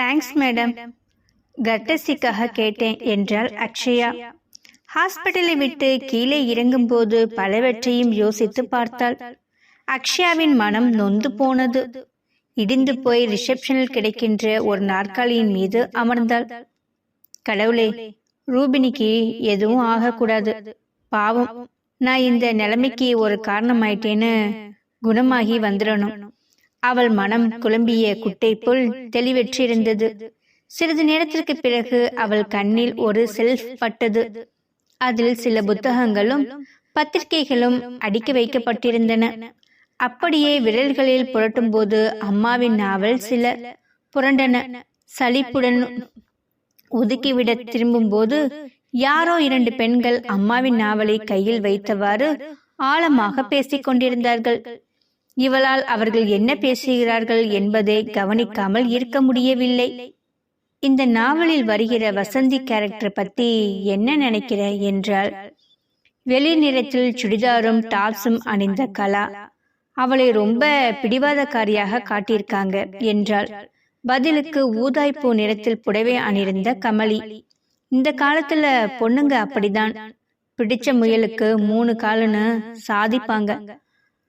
Thanks madam கர்டசிக்காக கேட்டேன் என்றாள் அக்ஷயா. ஹாஸ்பிட்டலை விட்டு கீழே இறங்கும்போது பலவற்றையும் யோசித்து பார்த்தாள். அக்ஷயாவின் மனம் நொந்து போனது. இடிந்து போய் ரிசப்ஷனில் கிடைக்கின்ற ஒரு நாற்காலியின் மீது அமர்ந்தாள். கடவுளே ரூபினிக்கு எதுவும் ஆகக்கூடாது. பாவம். நான் இந்த நிலைமைக்கு ஒரு காரணமாயிட்டேன்னு குணமாகி வந்துடணும். அவள் மனம் குழம்பிய குட்டை போல் தெளிவற்றிருந்தது. சிறிது நேரத்திற்கு பிறகு அவள் கண்ணில் ஒரு செல்ஃப் பட்டது. அதில் சில புத்தகங்களும் பத்திரிகைகளும் அடுக்கி வைக்கப்பட்டிருந்தன. அப்படியே விரல்களில் புரட்டும் போது அம்மாவின் நாவல் சில புரண்டன. சலிப்புடன் ஒதுக்கிவிட திரும்பும் போது யாரோ இரண்டு பெண்கள் அம்மாவின் நாவலை கையில் வைத்தவாறு ஆழமாக பேசிக் கொண்டிருந்தார்கள். இவளால் அவர்கள் என்ன பேசுகிறார்கள் என்பதை கவனிக்காமல் இருக்க முடியவில்லை. இந்த நாவலில் வருகிற வசந்தி கேரக்டர் பத்தி என்ன நினைக்கிற என்றால் வெளி நிறத்தில் சுடிதாரும் டாப்ஸும் அணிந்த கலா அவளை ரொம்ப பிடிவாதக்காரியாக காட்டியிருக்காங்க என்றாள் பதிலுக்கு ஊதாய்ப்பூ நிறத்தில் புடவை அணிந்த கமலி இந்த காலத்துல பொண்ணுங்க அப்படிதான் பிடிச்ச முயலுக்கு மூணு காலுன்னு சாதிப்பாங்க.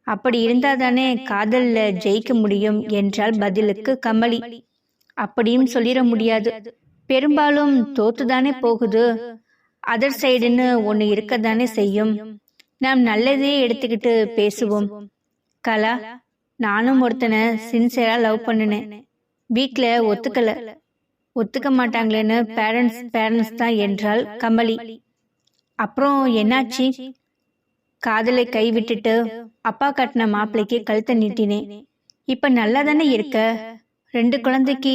அப்படி இருந்தாதானே காதல்ல ஜெயிக்க முடியும் என்றால் பதிலுக்கு கமலி. அப்படியும் சொல்லிட முடியாது. பெரும்பாலும் தோத்துதானே போகுது. அதர் சைடுன்னு ஒன்று இருக்கத்தானே செய்யும். நாம் நல்லதே எடுத்துக்கிட்டு பேசுவோம். கலா நானும் ஒருத்தனை சின்சியரா லவ் பண்ணினேன். வீட்டில் ஒத்துக்கல. ஒத்துக்க மாட்டாங்களேன்னு பேரண்ட்ஸ் பேரண்ட்ஸ் தான் என்றால் கமலி. அப்புறம் என்னாச்சு? காதலை கை விட்டுட்டு அப்பா கட்டின மாப்பிள்ளைக்கு கழுத்தை நீட்டினேன். இப்ப நல்லா தானே இருக்க? ரெண்டு குழந்தைக்கு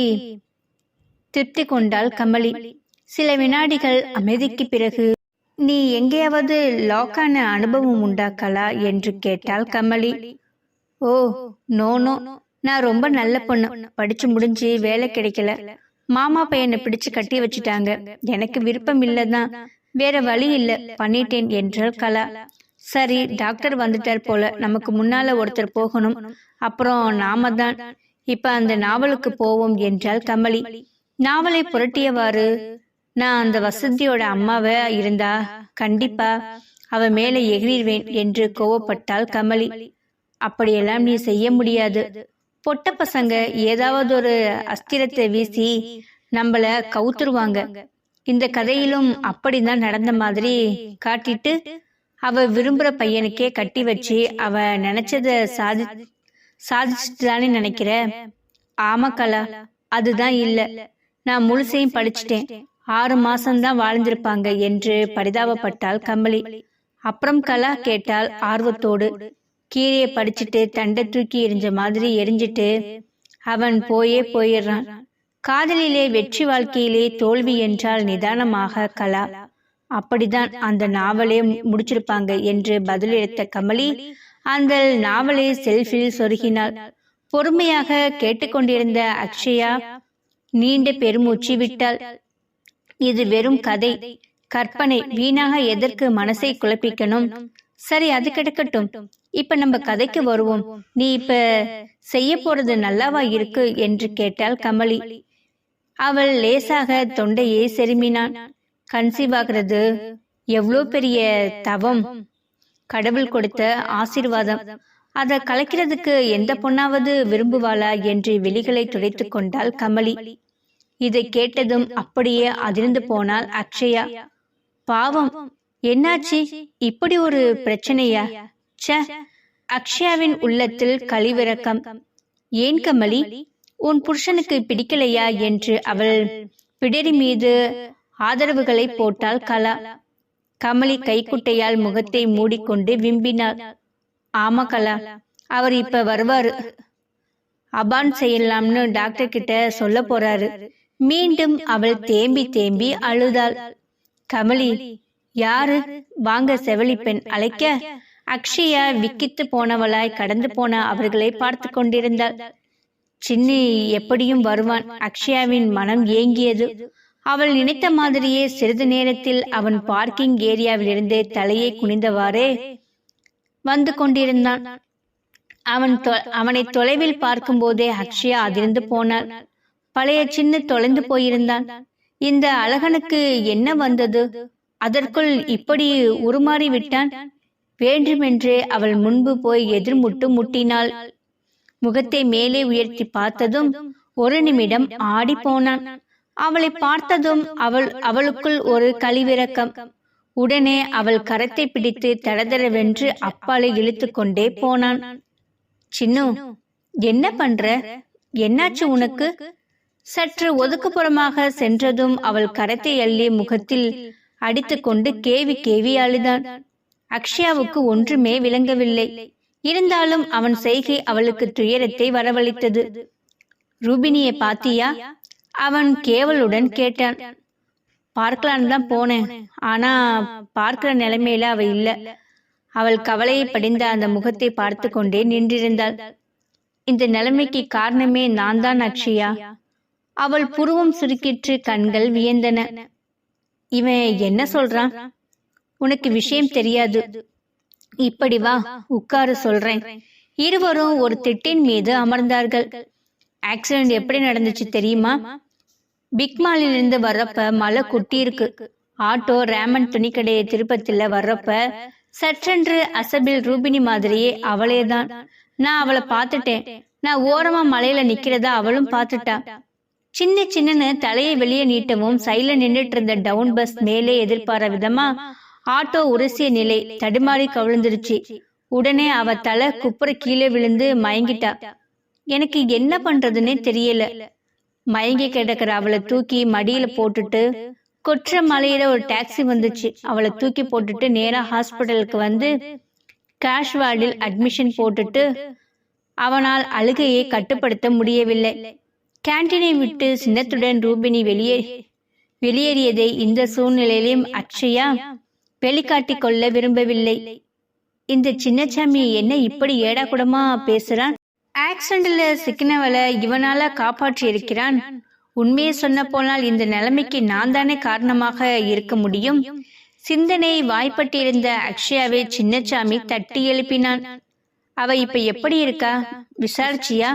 திருப்தி கொண்டாள் கமலி. சில வினாடிகள் அமைதிக்கு பிறகு நீ எங்கேயாவது லாக்கான அனுபவம் உண்டாக்கலா? என்று கேட்டாள் கமலி. ஓ நோ நோ நான் ரொம்ப நல்ல பொண்ணு. படிச்சு முடிஞ்சு வேலை கிடைக்கல. மாமா பையனை பிடிச்சு கட்டி வச்சுட்டாங்க. எனக்கு விருப்பம் இல்லதான் வேற வழி இல்ல. பண்ணிட்டேன் என்றாள் கலா. சரி டாக்டர் வந்துட்டார் போல. நமக்கு முன்னால ஒருத்தர் போகணும். அப்புறம் நாம தான் இப்ப அந்த நாவலுக்கு போவோம் என்றாள் கமலி நாவலை புரட்டியவாறு நான் அந்த வசந்தியோட அம்மாவை இருந்தா கண்டிப்பா அவ மேல எகிரிடுவேன் என்று கோவப்பட்டாள் கமலி. அப்படியெல்லாம் நீ செய்ய முடியாது. பொட்ட பசங்க ஏதாவது ஒரு அஸ்திரத்தை வீசி நம்மள கவுத்துருவாங்க. இந்த கதையிலும் அப்படிதான் நடந்த மாதிரி காட்டிட்டு அவ விரும்புற பையனுக்கே கட்டி வச்சு அவ நினைச்சத சாதி சாதிச்சுட்டு தானே நினைக்கிற? ஆமா கலா. அதுதான் இல்ல. நான் முழுசையும் படிச்சிட்டேன். ஆறு மாசம்தான் வாழ்ந்திருப்பாங்க என்று பரிதாபப்பட்டாள் கமலி. அப்புறம் கலா கேட்டால் ஆர்வத்தோடு. கீழே படிச்சுட்டு தண்டை தூக்கி எரிஞ்ச மாதிரி எரிஞ்சிட்டு அவன் போயே போயிடுறான். காதலிலே வெற்றி வாழ்க்கையிலே தோல்வி என்றால் நிதானமாக கலா. அப்படிதான் அந்த நாவலே முடிச்சிருப்பாங்க என்று பதிலளித்த கமலி அந்த நாவலை செல்ஃபில் சொருகினாள். பொறுமையாக கேட்டுக்கொண்டிருந்த அக்ஷயா நீண்ட பெருமூச்சு விட்டாள். இது வெறும் கதை. கற்பனை வீணாக எதற்கு மனசை குழப்பிக்கணும்? சரி அது கிடக்கட்டும். இப்ப நம்ம கதைக்கு வருவோம். நீ இப்ப செய்ய போறது நல்லாவா இருக்கு? என்று கேட்டாள் கமலி. அவள் லேசாக தொண்டையை செருமினான். கன்சீவ் ஆகிறது எவ்வளோ பெரிய தவம்? கடவுள் கொடுத்த ஆசீர்வாதம். அதை கலைக்கிறதுக்கு எந்த பொண்ணாவது விரும்புவாளா என்று வெளிகளை துடைத்து கொண்டாள் கமலி. இதை கேட்டதும் அப்படியே அதிர்ந்து போனாள் அக்ஷயா. பாவம் என்னாச்சு? இப்படி ஒரு பிரச்சனையா? ச அக்ஷயாவின் உள்ளத்தில் கழிவிறக்கம். ஏன் கமலி? உன் புருஷனுக்கு பிடிக்கலையா? என்று அவள் பிடரி மீது ஆதரவுகளை போட்டால் கலா. கமலி கைக்குட்டையால் முகத்தை மூடிக்கொண்டு விம்பினாள். ஆமா கலா. அவர் இப்ப வருவாரு. அபான் செய்யலாம்னு டாக்டர் கிட்ட சொல்ல போறாரு. மீண்டும் அவள் தேம்பி தேம்பி அழுதாள். கமலி யாரு? வாங்க செவலி பெண் அழைக்க. அக்ஷயா விக்கித்து போனவளாய் கடந்து போன அவர்களை பார்த்து கொண்டிருந்தாள். சின்னி எப்படியும் வருவான். அக்ஷயாவின் மனம் ஏங்கியது. அவள் நினைத்த மாதிரியே சிறிது நேரத்தில் அவன் பார்க்கிங் ஏரியாவிலிருந்து தலையை குனிந்தவாறே வந்து கொண்டிருந்தான். அவன் அவனை தொலைவில் பார்க்கும் போதே அக்ஷயா அதிர்ந்து போனாள். பழைய சின்ன தொலைந்து போயிருந்தான். இந்த அழகனுக்கு என்ன வந்தது? அதற்குள் இப்படி உருமாறி விட்டான்? வேண்டுமென்றே அவள் முன்பு போய் எதிர்முட்டு முட்டினாள். முகத்தை மேலே உயர்த்தி பார்த்ததும் ஒரு நிமிடம் ஆடி போனான். அவளை பார்த்ததும் அவள் அவளுக்குள் ஒரு கழிவிறக்கம். உடனே அவள் கரத்தை பிடித்து தடதடவென்று அப்பாலை இழுத்து கொண்டே போனான். சின்னு என்ன பண்ற? என்னாச்சு உனக்கு? சற்று ஒதுக்குப்புறமாக சென்றதும் அவள் கரத்தை அள்ளி முகத்தில் அடித்துக்கொண்டு கேவி கேவி அழுதான். அக்ஷயாவுக்கு ஒன்றுமே விளங்கவில்லை. இருந்தாலும் அவன் செய்கை அவளுக்கு துயரத்தை வரவழைத்தது. ரூபினியை பாத்தியா? அவன் கேவலுடன் கேட்டான். பார்க்கலான்னு தான் போனேன். ஆனா பார்க்கிற நிலைமையில அவ இல்ல. அவள் கவலையை படிந்த அந்த முகத்தை பார்த்து கொண்டே நின்றிருந்தாள். இந்த நிலைமைக்கு காரணமே நான் தான் அக்ஷயா. அவள் புருவம் சுருக்கிற்று கண்கள் வியந்தன. இவன் என்ன சொல்றான்? உனக்கு விஷயம் தெரியாது. இப்படி வா உட்காரு சொல்றேன். இருவரும் ஒரு திட்டின் மீது அமர்ந்தார்கள். ஆக்சிடென்ட் எப்படி நடந்துச்சு தெரியுமா? பிக் மாலிலிருந்து வர்றப்ப மழை குட்டி இருக்கு. ஆட்டோ ரேமன் துணிக்கடையை திருப்பத்துல வர்றப்ப சற்றென்று அசபில் ரூபினி மாதிரியே அவளே தான் நான் அவளை பார்த்துட்டேன். நான் ஓரமா மலையில நிக்கிறதா அவளும் பார்த்துட்டா. சின்ன சின்னன்னு தலையை வெளியே நீட்டவும் சைல நின்றுட்டு இருந்த டவுன் பஸ் மேலே எதிர்பார விதமா ஆட்டோ உரசிய நிலை தடுமாறி கவிழ்ந்துருச்சு. உடனே அவ தலை குப்புற கீழே விழுந்து மயங்கிட்டா. எனக்கு என்ன பண்றதுன்னே தெரியல. மயங்கி கிடக்கிற அவளை தூக்கி மடியில போட்டுட்டு கொற்ற மலையில ஒரு டாக்ஸி வந்துச்சு. அவளை தூக்கி போட்டுட்டு நேரா ஹாஸ்பிட்டலுக்கு வந்து கேஷ் வார்டில் அட்மிஷன் போட்டுட்டு அவனால் அழுகையை கட்டுப்படுத்த முடியவில்லை. கேண்டீனை விட்டு சின்னத்துடன் ரூபினி வெளியே வெளியேறியதை இந்த சூழ்நிலையிலும் அக்ஷயா வெளிக்காட்டி கொள்ள விரும்பவில்லை. இந்த சின்னச்சாமி என்ன இப்படி ஏடா கூடமா பேசுறான்? ஆக்சிடென்ட்ல சிக்கினவளை இவனால காப்பாற்றி இருக்கிறான் உண்மையை சொன்ன போனால் இந்த நிலைமைக்கு நான் தானே காரணமாக இருக்க முடியும். சிந்தனை வாய்ப்பட்டிருந்த அக்ஷயாவை சின்னச்சாமி தட்டி எழுப்பினான். அவ இப்ப எப்படி இருக்கா? விசாரிச்சியா?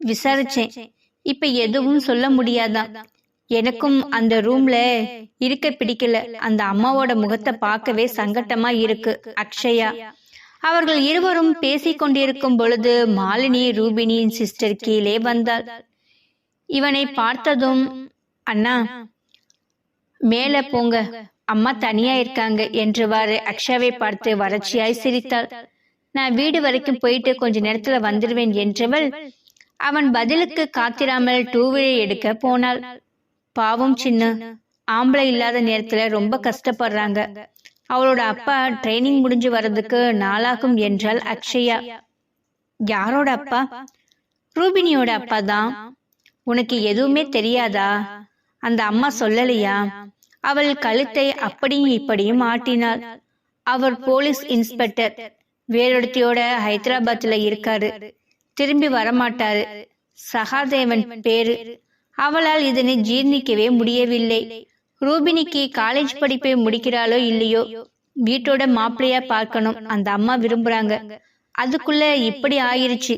விசாரிச்சேன். இப்ப எதுவும் சொல்ல முடியாதான் எனக்கும் அந்த ரூம்ல இருக்க பிடிக்கல. அந்த அம்மாவோட முகத்தை பார்க்கவே சங்கட்டமா இருக்கு. அக்ஷயா. அவர்கள் இருவரும் பேசிக் கொண்டிருக்கும் பொழுது மாலினி ரூபினியின் சிஸ்டர் கீழே வந்தாள். இவனை பார்த்ததும் அண்ணா மேல போங்க. அம்மா தனியா இருக்காங்க என்றவாறு அக்ஷாவை பார்த்து வறட்சியாய் சிரித்தாள். நான் வீடு வரைக்கும் போயிட்டு கொஞ்ச நேரத்துல வந்துடுவேன் என்றவள் அவன் பதிலுக்கு காத்திராமல் டூவீலர் எடுக்க போனாள். பாவம் சின்ன ஆம்பளை இல்லாத நேரத்துல ரொம்ப கஷ்டப்படுறாங்க. அவளோட அப்பா ட்ரைனிங் முடிஞ்சு வர்றதுக்கு நாளாகும் என்றால் அக்ஷயா. யாரோட அப்பா? ரூபினியோட அப்பா தான் உனக்கு எதுவுமே தெரியாதா? அந்த அம்மா சொல்லலையா? அவள் கழுத்தை அப்படியும் இப்படியும் ஆட்டினாள். அவர் போலீஸ் இன்ஸ்பெக்டர். வேறொருத்தியோட ஹைதராபாத்ல இருக்காரு. திரும்பி வரமாட்டாரு. சகாதேவன் பேரு. அவளால் இதனை ஜீர்ணிக்கவே முடியவில்லை. ரூபினிக்கு காலேஜ் படிப்பை முடிக்கிறாளோ இல்லையோ வீட்டோட மாப்பிள்ளையா பார்க்கணும். அந்த அம்மா விரும்புறாங்க. அதுக்குள்ள இப்படி ஆயிருச்சு.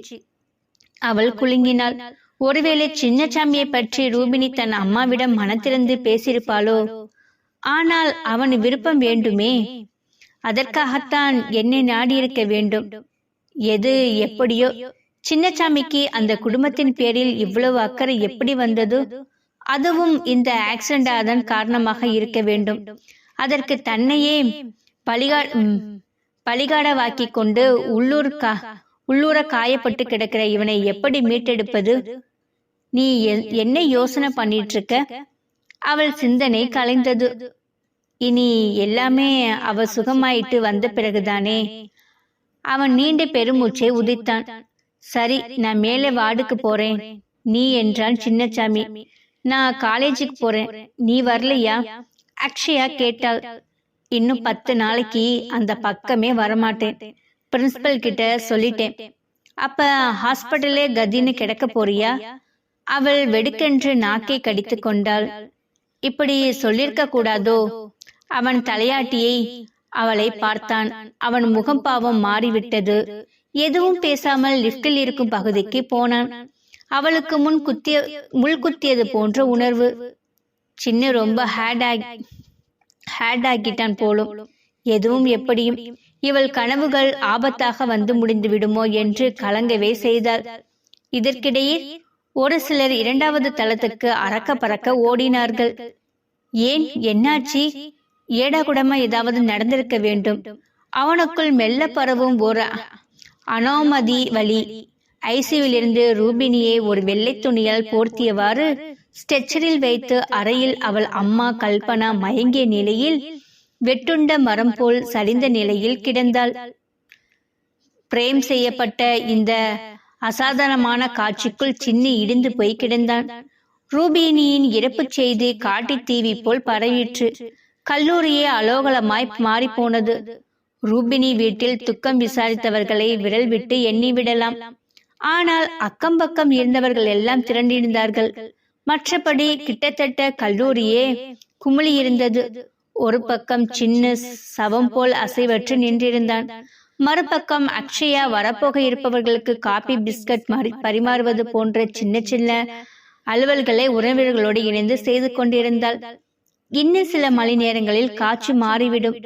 அவள் குலுங்கினாள். ஒருவேளை சின்னசாமியை பற்றி ரூபினி தன் அம்மாவிடம் மனத்திறந்து பேசியிருப்பாளோ? ஆனால் அவன் விருப்பம் வேண்டுமே. அதற்காகத்தான் என்னை நாடியிருக்க வேண்டும். எது எப்படியோ? சின்னச்சாமிக்கு அந்த குடும்பத்தின் பேரில் இவ்வளவு அக்கறை எப்படி வந்தது? அதுவும் இந்த ஆக்சிடென்ட் அதன் காரணமாக இருக்க வேண்டும். அதற்கு தன்னையே பலிகா பலிகாடவாக்கி கொண்டு உள்ளூர் கா உள்ளூர காயப்பட்டு கிடக்கிற இவனை எப்படி மீட்டெடுப்பது? நீ என்ன யோசனை பண்ணிட்டு இருக்க அவள் சிந்தனை கலைந்தது. இனி எல்லாமே அவ சுகமாயிட்டு வந்த பிறகுதானே? அவன் நீண்ட பெருமூச்சை உதித்தான். சரி நான் மேலே வார்டுக்கு போறேன். நீ என்றான் சின்னசாமி நான் காலேஜுக்கு போறேன். நீ வரலையா? அக்ஷயா கேட்டாள். இன்னும் பத்து நாளைக்கு அந்த பக்கமே வரமாட்டேன். பிரின்சிபல் கிட்ட சொல்லிட்டேன். அப்ப ஹாஸ்பிட்டலே கதின்னு கிடக்க போறியா? அவள் வெடுக்கென்று நாக்கை கடித்து கொண்டாள். இப்படி சொல்லிருக்க கூடாதோ? அவன் தலையாட்டியை அவளை பார்த்தான். அவன் முகம் பாவம் மாறிவிட்டது. எதுவும் பேசாமல் லிப்டில் இருக்கும் பகுதிக்கு போனான். அவளுக்கு முன் குத்திய முள் குத்தியது போன்ற உணர்வு. சின்ன ரொம்ப ஹேட் ஆகி ஹேட் ஆக்கிட்டான் போலும். எதுவும் எப்படியும் இவள் கனவுகள் ஆபத்தாக வந்து முடிந்து விடுமோ என்று கலங்கவே செய்தாள். இதற்கிடையே ஒரு சிலர் இரண்டாவது தளத்துக்கு அறக்க பறக்க ஓடினார்கள். ஏன்? என்னாச்சி? ஏடா கூடமா ஏதாவது நடந்திருக்க வேண்டும். அவனுக்குள் மெல்ல பரவும் ஒரு அனோமதி வழி ஐசியூவிலிருந்து ரூபினியை ஒரு வெள்ளை துணியால் போர்த்தியவாறு ஸ்ட்ரெச்சரில் வைத்து அறையில் அவள் அம்மா கல்பனா மயங்கிய நிலையில் வெட்டுண்ட மரம் போல் சரிந்த நிலையில் கிடந்தாள். பிரேம் செய்யப்பட்ட இந்த அசாதாரணமான காட்சிக்குள் சின்னி இடிந்து போய் கிடந்தான். ரூபினியின் இறப்பு செய்தி காட்டித் தீவி போல் பரவிற்று. கல்லூரியே அலோகலமாய் மாறிப்போனது. ரூபினி வீட்டில் துக்கம் விசாரித்தவர்களை விரல் விட்டு எண்ணி விடலாம் ஆனால் அக்கம் பக்கம் இருந்தவர்கள் எல்லாம் திரண்டிருந்தார்கள். மற்றபடி கிட்டத்தட்ட கல்லூரியே குமிழி இருந்தது ஒரு பக்கம் சின்ன சவம் போல் அசைவற்று நின்றிருந்தான். மறுபக்கம் அக்ஷயா வரப்போக இருப்பவர்களுக்கு காபி பிஸ்கட் பரிமாறுவது போன்ற சின்ன சின்ன அலுவல்களை உறவினர்களோடு இணைந்து செய்து கொண்டிருந்தாள். இன்னும் சில மணி நேரங்களில் காட்சி மாறிவிடும்.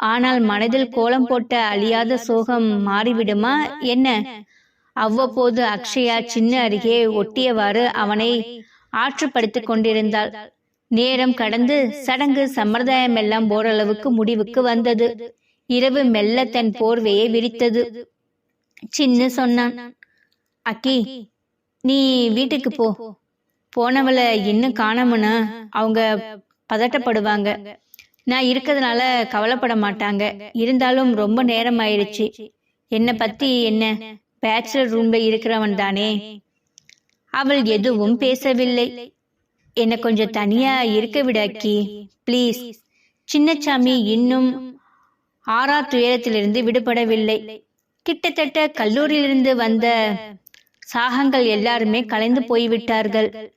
ஆனால் மனதில் கோலம் போட்ட அழியாத சோகம் மாறிவிடுமா? என்ன? அவ்வப்போது அக்ஷயா சின்ன அருகே ஒட்டியவாறு அவனை ஆற்றுப்படுத்திக் கொண்டிருந்தாள். நேரம் கடந்து சடங்கு சம்பிரதாயம் எல்லாம் ஓரளவுக்கு முடிவுக்கு வந்தது. இரவு மெல்ல தன் போர்வையை விரித்தது. சின்ன சொன்னான் அக்கி நீ வீட்டுக்கு போ. போனவளை இன்னும் காணாமனா அவங்க பதட்டப்படுவாங்க. நான் இருக்கிறதுனால கவலைப்பட மாட்டாங்க. இருந்தாலும் ரொம்ப நேரம் ஆயிடுச்சு என்னை பத்தி என்ன? பேச்சுலர் ரூம்ல இருக்கிறவன் தானே. அவள் எதுவும் பேசவில்லை. என்னை கொஞ்சம் தனியா இருக்க விட அக்கி. ப்ளீஸ் சின்னச்சாமி இன்னும் ஆறா துயரத்திலிருந்து விடுபடவில்லை. கிட்டத்தட்ட கல்லூரியிலிருந்து வந்த சாகங்கள் எல்லாருமே கலைந்து போய்விட்டார்கள்.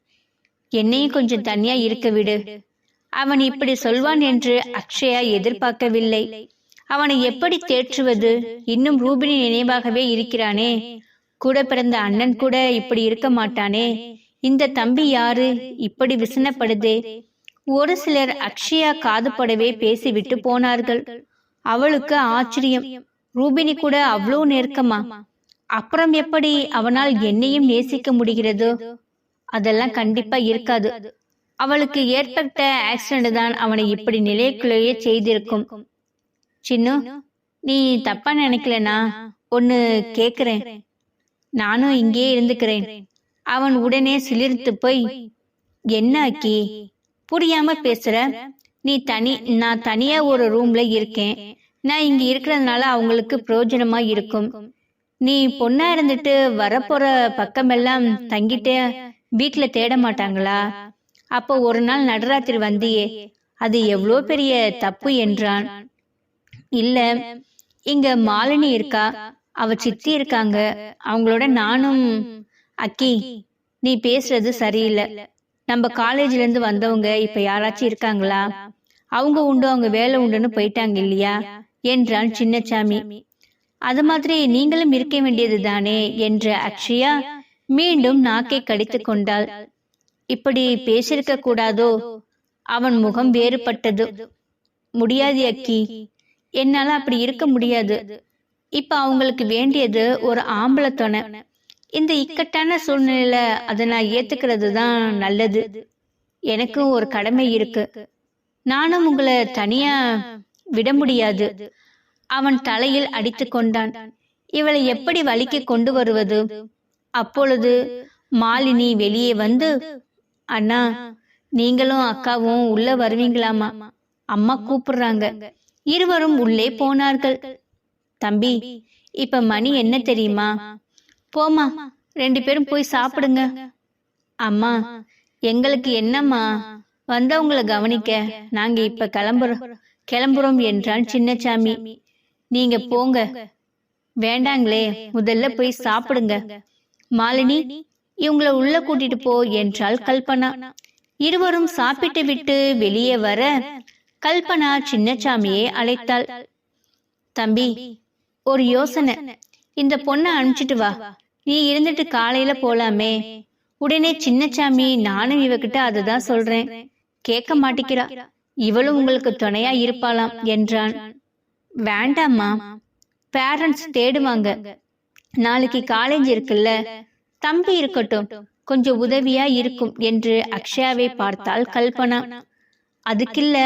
என்னையும் கொஞ்சம் தனியா இருக்க விடு. அவன் இப்படி சொல்வான் என்று அக்ஷயா எதிர்பார்க்கவில்லை. அவனை எப்படி தேற்றுவது? இன்னும் ரூபினி நினைவாகவே இருக்கிறானே. கூட பிறந்த அண்ணன் கூட இப்படி இருக்க மாட்டானே. இந்த தம்பி யாரு? இப்படி விசனப்படுதே. ஒரு சிலர் அக்ஷயா காதுபடவே பேசிவிட்டு போனார்கள். அவளுக்கு ஆச்சரியம். ரூபினி கூட அவ்வளோ நெருக்கமா? அப்புறம் எப்படி அவனால் என்னையும் நேசிக்க முடிகிறதோ? அதெல்லாம் கண்டிப்பா இருக்காது. அவளுக்கு ஏற்பட்ட ஆக்சிடென்ட் தான் அவனை இப்படி நிலைக்குள்ளேயே செய்திருக்கும். சின்னு நீ தப்பா நினைக்கலனா ஒன்னு கேக்குறேன். நானும் இங்கே இருந்துக்கிறேன். அவன் உடனே சிலிர்த்து போய் என்ன அக்கி? புரியாம பேசுற? நீ தனி நான் தனியா ஒரு ரூம்ல இருக்கேன். நான் இங்க இருக்கிறதுனால அவங்களுக்கு பிரயோஜனமா இருக்கும். நீ பொண்ணா இருந்துட்டு வரப்போற பக்கமெல்லாம் தங்கிட்டு வீட்ல தேட மாட்டாங்களா? அப்போ ஒரு நாள் நடராத்திரி வந்தியே. அது எவ்வளோ பெரிய தப்பு என்றான். இல்ல இங்க மாலினி இருக்கா? அவ சித்தி இருக்காங்க. அவங்களோட நானும் அக்கி. நீ பேசுறது சரியில்லை. நம்ம காலேஜ்ல இருந்து வந்தவங்க இப்ப யாராச்சும் இருக்காங்களா? அவங்க உண்டு அவங்க வேலை உண்டுன்னு போயிட்டாங்க இல்லையா? என்றான் சின்னசாமி அது மாதிரி நீங்களும் இருக்க வேண்டியது தானே என்ற அக்ஷயா மீண்டும் நாக்கை கடித்து கொண்டாள். இப்படி பேசியிருக்க கூடாதோ? அவன் முகம் வேறுபட்டது. முடியாது அக்கி. என்னால அப்படி இருக்க முடியாது. இப்ப அவங்களுக்கு வேண்டியது ஒரு ஆம்பளத்தொனை இந்த இக்கட்டான சூழ்நிலையில அதை நான் ஏத்துக்கிறது தான் நல்லது. எனக்கும் ஒரு கடமை இருக்கு. நானும் உங்களை தனியா விட முடியாது. அவன் தலையில் அடித்து கொண்டான். இவளை எப்படி வலிக்கு கொண்டு வருவது? அப்பொழுது மாலினி வெளியே வந்து அண்ணா நீங்களும் அக்காவும் உள்ள வருவீங்களாமா? அம்மா கூப்பிடுறாங்க. இருவரும் உள்ளே போனார்கள். தம்பி இப்ப மணி என்ன தெரியுமா? போமா ரெண்டு பேரும் போய் சாப்பிடுங்க. அம்மா எங்களுக்கு என்னம்மா? வந்தவங்களை கவனிக்க நாங்க இப்ப கிளம்புறோம். கிளம்புறோம் என்றான் சின்னசாமி நீங்க போங்க. வேண்டாங்களே முதல்ல போய் சாப்பிடுங்க. மாலினி இவங்கள உள்ள கூட்டிட்டு போ என்றாள் கல்பனா. இருவரும் சாப்பிட்டு விட்டு வெளியே வர கல்பனா சின்னச்சாமியை அழைத்தாள். தம்பி ஒரு யோசனை. இந்த பொண்ணை அனுப்பிச்சிட்டு வா. நீ இருந்துட்டு காலையில போலாமே. உடனே சின்னச்சாமி நானும் இவகிட்ட அதுதான் சொல்றேன். கேட்க மாட்டேங்கிறா இவளும் உங்களுக்கு துணையா இருப்பாளாம் என்றான். வேண்டாமா பேரண்ட்ஸ் தேடுவாங்க. நாளைக்கு காலேஜ் இருக்குல்ல. தம்பி இருக்கட்டும். கொஞ்சம் உதவியா இருக்கும் என்று அக்ஷயாவை பார்த்தால் கல்பனா. அதுக்கில்ல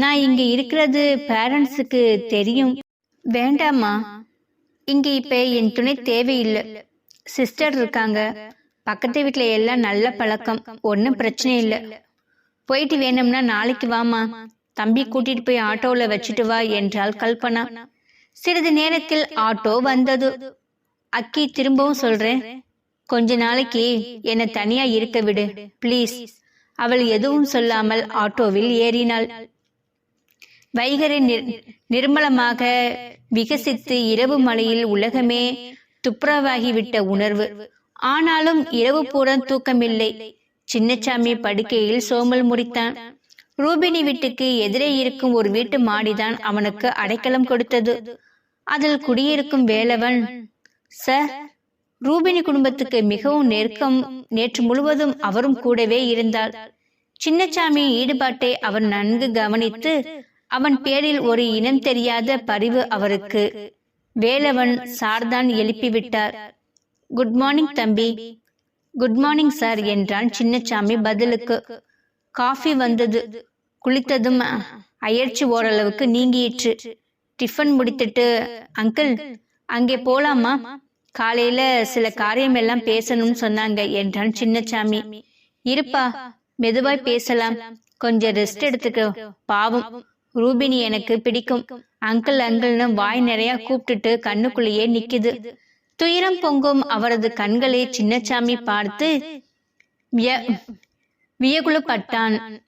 நான் இங்க இருக்கிறது பேரண்ட்ஸுக்கு தெரியும். வேண்டாம்மா. இங்க இப்ப என் துணை தேவையில்லை. சிஸ்டர் இருக்காங்க. பக்கத்து வீட்டுல எல்லாம் நல்ல பழக்கம். ஒன்றும் பிரச்சனை இல்லை. போயிட்டு வேணும்னா நாளைக்கு வாமா தம்பி கூட்டிட்டு போய் ஆட்டோவில் வச்சுட்டு வா என்றாள் கல்பனா. சிறிது நேரத்தில் ஆட்டோ வந்தது. அக்கி திரும்பவும் சொல்றேன். கொஞ்ச நாளைக்கு என்னை தனியா இருக்க விடு. ப்ளீஸ் அவள் எதுவும் சொல்லாமல் ஆட்டோவில் ஏறினாள். வைகரை நிர்மலமாக விகசித்து இரவு மலையில் உலகமே துப்புரவாகிவிட்ட உணர்வு. ஆனாலும் இரவு பூரம் தூக்கமில்லை. சின்னச்சாமி படுக்கையில் சோமல் முறித்தான். ரூபினி வீட்டுக்கு எதிரே இருக்கும் ஒரு வீட்டு மாடிதான் அவனுக்கு அடைக்கலம் கொடுத்தது. அதில் குடியிருக்கும் வேலவன் சார் ரூபினி குடும்பத்துக்கு மிகவும் நெருக்கம். நேற்று முழுவதும் அவரும் கூடவே இருந்தார். சின்னச்சாமியின் ஈடுபாட்டை அவர் நன்கு கவனித்து அவன் பேரில் ஒரு இனம் தெரியாத பரிவு அவருக்கு. வேலவன் சார்தான் எழுப்பிவிட்டார். குட் மார்னிங் தம்பி. குட் மார்னிங் சார் என்றான் சின்னச்சாமி பதிலுக்கு. காஃபி வந்தது. குளித்ததும் அயற்சி ஓரளவுக்கு நீங்கியிற்று. டிஃபன் முடித்துட்டு அங்கிள் அங்கே போலாமா? காலையில சில காரியம் எல்லாம் பேசணும்னு சொன்னாங்க என்றான் சின்னச்சாமி. இருப்பா மெதுவாய் பேசலாம். கொஞ்சம் ரெஸ்ட் எடுத்துக்க. பாவம். ரூபினி எனக்கு பிடிக்கும். அங்கிள் அங்கிள்னு வாய் நிறைய கூப்பிட்டுட்டு கண்ணுக்குள்ளேயே நிக்குது. துயரம் பொங்கும் அவரது கண்களை சின்னச்சாமி பார்த்து விய- வியகுலப்பட்டான்.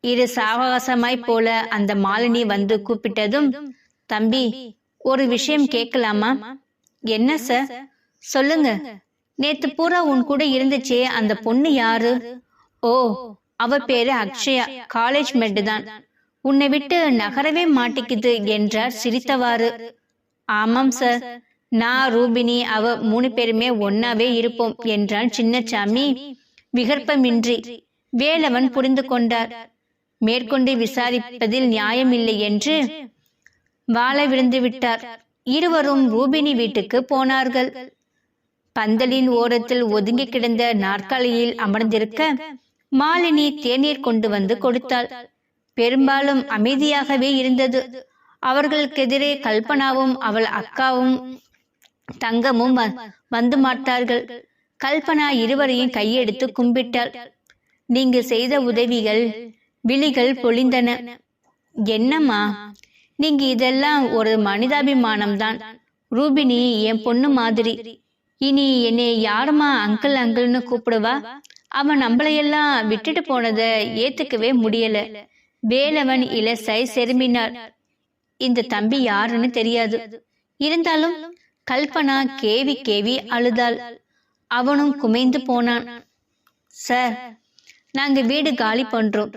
இரு சாவகாசமாய் போல அந்த மாலினி வந்து கூப்பிட்டதும் தம்பி ஒரு விஷயம் கேட்கலாமா? என்ன சார்? சொல்லுங்க. நேத்து பூரா உன் கூட இருந்துச்சே அந்த பொண்ணு யாரு? ஓ அவ பேரு அக்ஷயா. காலேஜ் மெட்டு தான். உன்னை விட்டு நகரவே மாட்டிக்குது என்றார் சிரித்தவாறு. ஆமாம் சார். நான் ரூபினி அவ மூணு பேருமே ஒன்னாவே இருப்போம் என்றான் சின்னச்சாமி. விகற்பமின்றி. வேலவன் புரிந்து கொண்டார். மேற்கொண்டு விசாரிப்பதில் நியாயமில்லை என்று வாழ விழுந்து விட்டார். இருவரும் ரூபினி வீட்டுக்கு போனார்கள். பந்தலின் ஓரத்தில் ஒதுங்கி கிடந்த நாற்காலியில் அமர்ந்திருக்க மாலினி தேநீர் கொண்டு வந்து கொடுத்தாள். பெரும்பாலும் அமைதியாகவே இருந்தது. அவர்களுக்கெதிரே கல்பனாவும் அவள் அக்காவும் தங்கமும் வந்து மாட்டார்கள். கல்பனா இருவரையும் கையெடுத்து கும்பிட்டாள். நீங்க செய்த உதவிகள் விழிகள் பொழிந்தன. என்னம்மா? நீங்க இதெல்லாம் ஒரு மனிதாபிமானம்தான். ரூபினி என் பொண்ணு மாதிரி. இனி என்னை யாருமா அங்கிள் அங்கிள்னு கூப்பிடுவா? அவன் நம்மளையெல்லாம் விட்டுட்டு போனதை ஏத்துக்கவே முடியல. வேலவன் இலசை செருமினார் இந்த தம்பி யாருன்னு தெரியாது. இருந்தாலும் கல்பனா கேவி கேவி அழுதாள். அவனும் குமைந்து போனான். சார் நாங்க வீடு காலி பண்றோம்.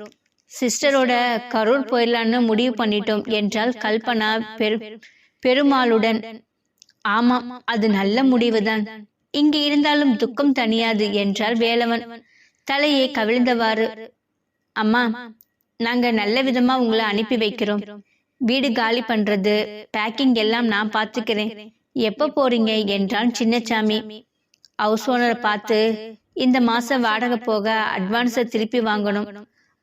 சிஸ்டரோட கரூர் போயிடலான்னு முடிவு பண்ணிட்டோம். என்றால் கல்பனா பெரு பெருமாளுடன். ஆமாம் அது நல்ல முடிவுதான். இங்க இருந்தாலும் துக்கம் தணியாது. என்றார் வேலவன். தலையை கவிழ்ந்தவாறு அம்மா நாங்க நல்ல விதமா உங்களை அனுப்பி வைக்கிறோம். வீடு காலி பண்றது பேக்கிங் எல்லாம் நான் பாத்துக்கிறேன். எப்ப போறீங்க என்றான் சின்னச்சாமி. ஹவுஸ் ஓனரை பார்த்து இந்த மாசம் வாடகை போக அட்வான்ஸை திருப்பி வாங்கணும்.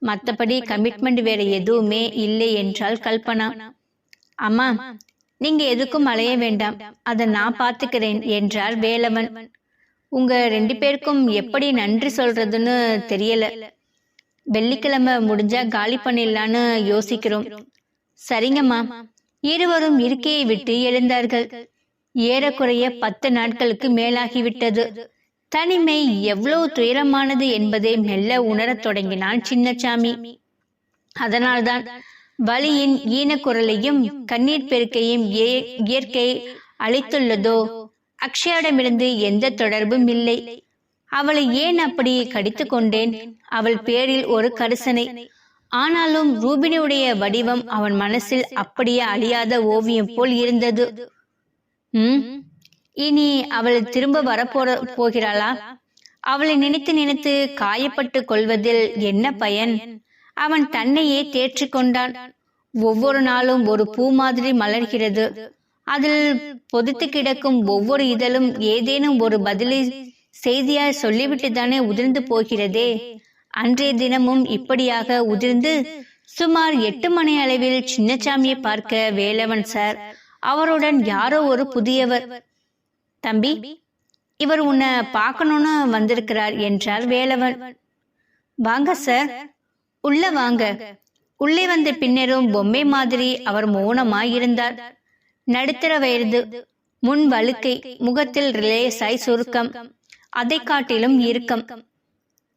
மத்தபடி கமிட்மெண்ட் வேற எதுவுமே இல்லை என்றால் கல்பனா. அம்மா நீங்க எதுக்கும் அலைய வேண்டாம். அதை நான் பார்த்துக்கிறேன் என்றார் வேலவன். உங்க ரெண்டு பேருக்கும் எப்படி நன்றி சொல்றதுன்னு தெரியல. வெள்ளிக்கிழமை முடிஞ்சா காலி பண்ணிடலான்னு யோசிக்கிறோம். சரிங்கம்மா. இருவரும் இருக்கையை விட்டு எழுந்தார்கள். ஏறக்குறைய பத்து நாட்களுக்கு மேலாகிவிட்டது. தனிமை எவ்வளவு துயரமானது என்பதை மெல்ல உணரத் தொடங்கினான் சின்னச்சாமி. அதனால்தான் வலியின் ஈனக்குரலையும் கண்ணீர் பெருக்கையும் இயற்கை அளித்துள்ளதோ? அக்ஷயாவிடமிருந்து எந்த தொடர்பும் இல்லை. அவளை ஏன் அப்படி கடித்து கொண்டேன்? அவள் பேரில் ஒரு கரிசனை. ஆனாலும் ரூபினியுடைய வடிவம் அவன் மனசில் அப்படியே அழியாத ஓவியம் போல் இருந்தது. உம் இனி அவள் திரும்ப வரப்போற போகிறாளா? அவளை நினைத்து நினைத்து காயப்பட்டு கொள்வதில் என்ன பயன்? அவன் தன்னையே தேற்றி கொண்டான். ஒவ்வொரு நாளும் ஒரு பூ மாதிரி மலர்கிறது. அதில் பொதித்து கிடக்கும் ஒவ்வொரு இதழும் ஏதேனும் ஒரு பதிலை செய்தியாய் சொல்லிவிட்டு தானே உதிர்ந்து போகிறதே? அன்றைய தினமும் இப்படியாக உதிர்ந்து சுமார் எட்டு மணி அளவில் சின்னசாமியை பார்க்க வேலவன் சார் அவருடன் யாரோ ஒரு புதியவர். தம்பி இவர் உன்னை பார்க்கணும்னு வந்திருக்கிறார் என்றார் வேலவன். வாங்க சார். உள்ள வாங்க. உள்ளே வந்த பின்னரும் பொம்மை மாதிரி அவர் மௌனமாய் இருந்தார் நடுத்தர வயது முன் வழுக்கை முகத்தில் ரிலேசாய் சுருக்கம். அதை காட்டிலும் இறுக்கம்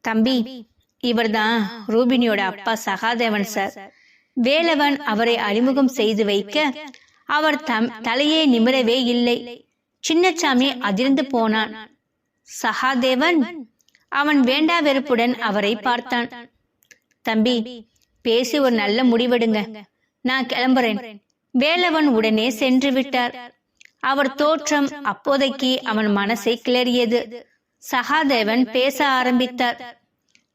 தம்பி இவர்தான் ரூபினியோட அப்பா சகாதேவன் சார். வேலவன் அவரை அறிமுகம் செய்து வைக்க அவர் தம் தலையே நிமிரவே இல்லை. சின்னசாமி அதிர்ந்து போனான். சகாதேவன் அவன் வேண்டா வெறுப்புடன் அவரை பார்த்தான். தம்பி பேசி ஒரு நல்ல முடிவெடுங்க. நான் கிளம்புறேன். வேலவன் உடனே சென்று விட்டார். அவர் தோற்றம் அப்போதைக்கு அவன் மனசை கிளறியது. சகாதேவன் பேச ஆரம்பித்தார்.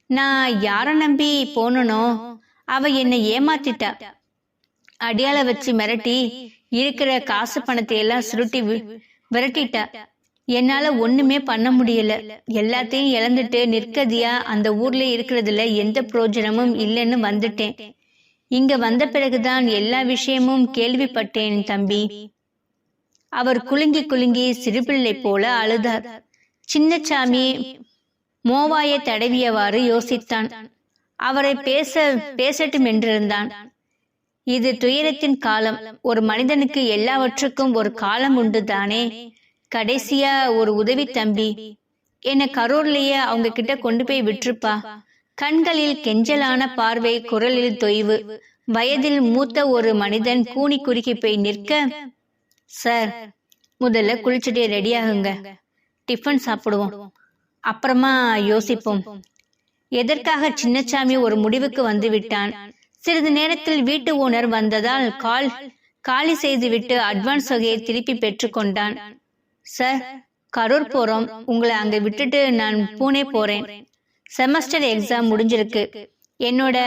நான் யார நம்பி போனனோ அவ என்னை ஏமாத்திட்டா. அடியால வச்சு மிரட்டி இருக்கிற காசு பணத்தை எல்லாம் சுருட்டி விரட்டிட்டா. என்னால ஒண்ணுமே பண்ண முடியல. எல்லாத்தையும் இழந்துட்டு நிற்கதியா? அந்த ஊர்ல இருக்கிறதுல எந்த பிரயோஜனமும் இல்லைன்னு வந்துட்டேன். இங்க வந்த பிறகுதான் எல்லா விஷயமும் கேள்விப்பட்டேன் தம்பி. அவர் குலுங்கி குலுங்கி சிறுபிள்ளை போல அழுதார். சின்னசாமி மோவாயை தடவியவாறு யோசித்தான். அவரை பேச பேசட்டும் என்றிருந்தான். இது துயரத்தின் காலம். ஒரு மனிதனுக்கு எல்லாவற்றுக்கும் ஒரு காலம் உண்டு தானே கடைசியா ஒரு உதவி தம்பி. என்ன கரூர்லயே அவங்க கிட்ட கொண்டு போய் விட்டுருப்பா. கண்களில் கெஞ்சலான பார்வை குரலில் தொய்வு. வயதில் மூத்த ஒரு மனிதன் கூனி குறுக்கி போய் நிற்க சார் முதல்ல குளிச்சுட்டு ரெடியாகுங்க. டிஃபன் சாப்பிடுவோம். அப்புறமா யோசிப்போம். எதற்காக சின்னசாமி ஒரு முடிவுக்கு வந்து விட்டான்? சிறிது நேரத்தில் வீட்டு ஓனர் வந்ததால் கால் காலி செய்துவிட்டு அட்வான்ஸ் தொகையை திருப்பி பெற்றுக்கொண்டான் சார் கரூர் போறோம். உங்களை அங்க விட்டுட்டு நான் பூனே போறேன். செமஸ்டர் எக்ஸாம் முடிஞ்சிருக்கு. என்னோட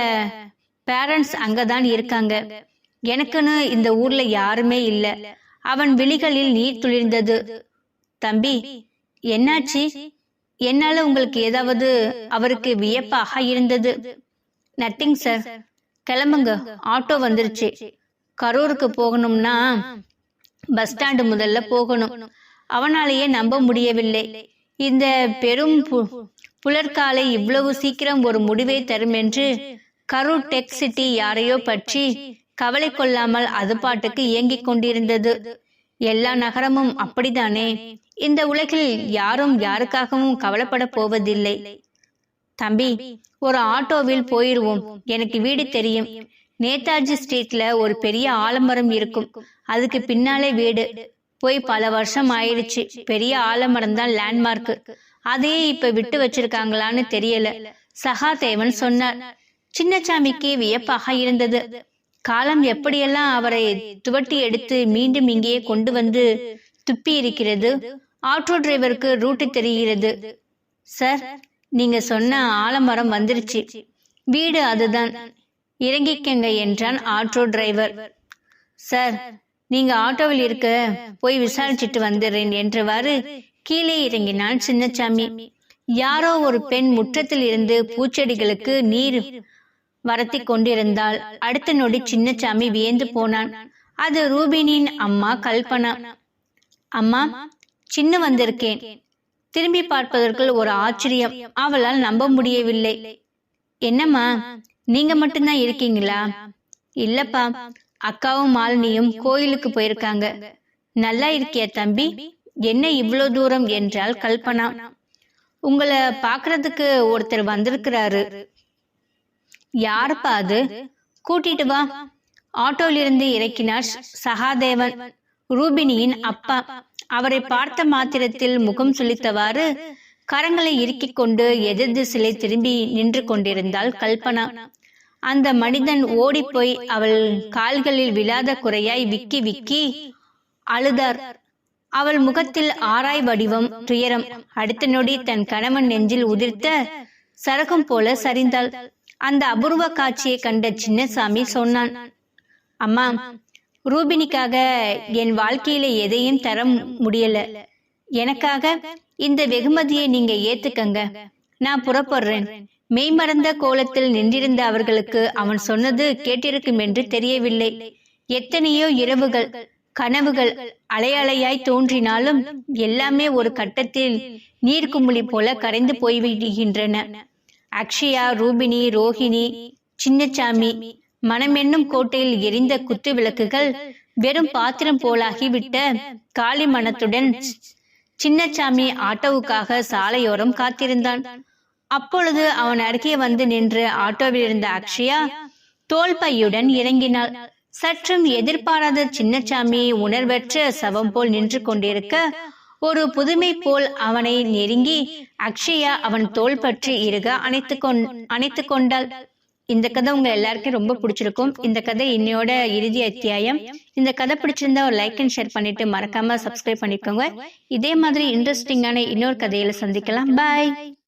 பேரண்ட்ஸ் அங்கதான் இருக்காங்க. எனக்குன்னு இந்த ஊர்ல யாருமே இல்ல. அவன் விழிகளில் நீர் துளிர்ந்தது. தம்பி என்னாச்சு? என்னால உங்களுக்கு ஏதாவது அவருக்கு வியப்பாக இருந்தது. நத்திங் சார் கிளம்புங்க. ஆட்டோ வந்துருச்சு. கரூருக்கு போகணும்னா பஸ் ஸ்டாண்டு முதல்ல போகணும். அவனாலேயே நம்ப முடியவில்லை. இந்த பெரும் பு- புலர்காலை இவ்வளவு சீக்கிரம் ஒரு முடிவை தரும் என்று கரூர் டெக் சிட்டி யாரையோ பற்றி கவலை கொள்ளாமல் அது பாட்டுக்கு இயங்கிக் கொண்டிருந்தது. எல்லா நகரமும் அப்படித்தானே? இந்த உலகில் யாரும் யாருக்காகவும் கவலைப்பட போவதில்லை. தம்பி ஒரு ஆட்டோவில் போயிருவோம். எனக்கு வீடு தெரியும். நேதாஜி ஸ்ட்ரீட்ல ஒரு பெரிய ஆலமரம் இருக்கும். அதுக்கு பின்னாலே வீடு. போய் பல வருஷம் ஆயிடுச்சு பெரிய ஆலமரம் தான் லேண்ட்மார்க் அதையே இப்ப விட்டு வச்சிருக்காங்களான்னு தெரியல. சகாதேவன் சொன்னார். சின்னசாமிக்கு வியப்பாக இருந்தது. காலம் எப்படியெல்லாம் அவரை துவட்டி எடுத்து மீண்டும் இங்கேயே கொண்டு வந்து துப்பி இருக்கிறது ஆட்டோ டிரைவருக்கு ரூட்டு தெரிகிறது. சார் நீங்க சொன்ன ஆலமரம் வந்துருச்சு. வீடு அதுதான். இறங்கிக்கங்க என்றான் ஆட்டோ டிரைவர் சார் நீங்க ஆட்டோவில் இருக்க போய் விசாரிச்சுட்டு வந்துடுறேன் என்றவாறு கீழே இறங்கினான் சின்னசாமி யாரோ ஒரு பெண் முற்றத்தில் இருந்து பூச்செடிகளுக்கு நீர் வரத்தி கொண்டிருந்தாள். அடுத்த நொடி சின்னசாமி வியந்து போனான். அது ரூபினியின் அம்மா கல்பனா. அம்மா சின்ன வந்திருக்கேன். திரும்பி பார்ப்பதற்குள் ஒரு ஆச்சரியம். அவளால் நம்ப முடியவில்லை. என்னம்மா நீங்க மட்டும்தான் இருக்கீங்களா? இல்லப்பா அக்காவும் மாலினியும் கோயிலுக்கு போயிருக்காங்க. நல்லா இருக்கியா தம்பி? என்ன இவ்வளோ தூரம்? என்றால் கல்பனா. உங்களை பாக்குறதுக்கு ஒருத்தர் வந்திருக்கிறாரு. யாருப்பா அது? கூட்டிட்டு வா. ஆட்டோலிருந்து இறக்கினார் சகாதேவன். ரூபினியின் அப்பா. அவரை பார்த்த மாத்திரத்தில் முகம் சுளித்தவாறு கரங்களை இறுக்கிக் கொண்டு எதிர் திசையிலே திரும்பி நின்று கொண்டிருந்தாள் கல்பனா. அந்த மனிதன் ஓடிப்போய் அவள் கால்களில் விழாத குறையாய் விக்கி விக்கி அழுதார். அவள் முகத்தில் ஆராய் வடிவம் துயரம். அடுத்த நொடி தன் கணவன் நெஞ்சில் உதிர்த்த சரகம் போல சரிந்தாள். அந்த அபூர்வ காட்சியை கண்ட சின்னசாமி சொன்னான் அம்மா ரூபினிக்காக என் வாழ்க்கையில எதையும் தர முடியல. எனக்காக இந்த வெகுமதியை நீங்க ஏத்துக்கங்க. நான் புறப்படுறேன். மெய்மறந்த கோலத்தில் நின்றிருந்த அவர்களுக்கு அவன் சொன்னது கேட்டிருக்கும் என்று தெரியவில்லை. எத்தனையோ இரவுகள் கனவுகள் அலையலையாய் தோன்றினாலும் எல்லாமே ஒரு கட்டத்தில் நீர்க்குமுளி போல கரைந்து போய்விடுகின்றன. அக்ஷயா ரூபினி ரோஹிணி சின்னச்சாமி மனமென்னும் கோட்டையில் எரிந்த குத்து விளக்குகள் வெறும் பாத்திரம் போலாகிவிட்ட காளி மனத்துடன் சின்னச்சாமி ஆட்டோவுக்காக சாலையோரம் காத்திருந்தான். அப்பொழுது அவன் அருகே வந்து நின்று ஆட்டோவில் இருந்த அக்ஷயா தோல்பையுடன் இறங்கினாள். சற்றும் எதிர்பாராத சின்னச்சாமி உணர்வற்ற சவம் போல் நின்று கொண்டிருக்க ஒரு புதுமை போல் அவனை நெருங்கி அக்ஷயா அவன் தோள் பற்றி இருக அணைத்து கொண் அணைத்து கொண்டாள். இந்த கதை உங்க எல்லாருக்கும் ரொம்ப பிடிச்சிருக்கும். இந்த கதை இன்னையோட இறுதி அத்தியாயம். இந்த கதை பிடிச்சிருந்தா ஒரு லைக் அண்ட் ஷேர் பண்ணிட்டு மறக்காம சப்ஸ்கிரைப் பண்ணிக்கோங்க. இதே மாதிரி இன்ட்ரெஸ்டிங்கான இன்னொரு கதையில சந்திக்கலாம். பாய்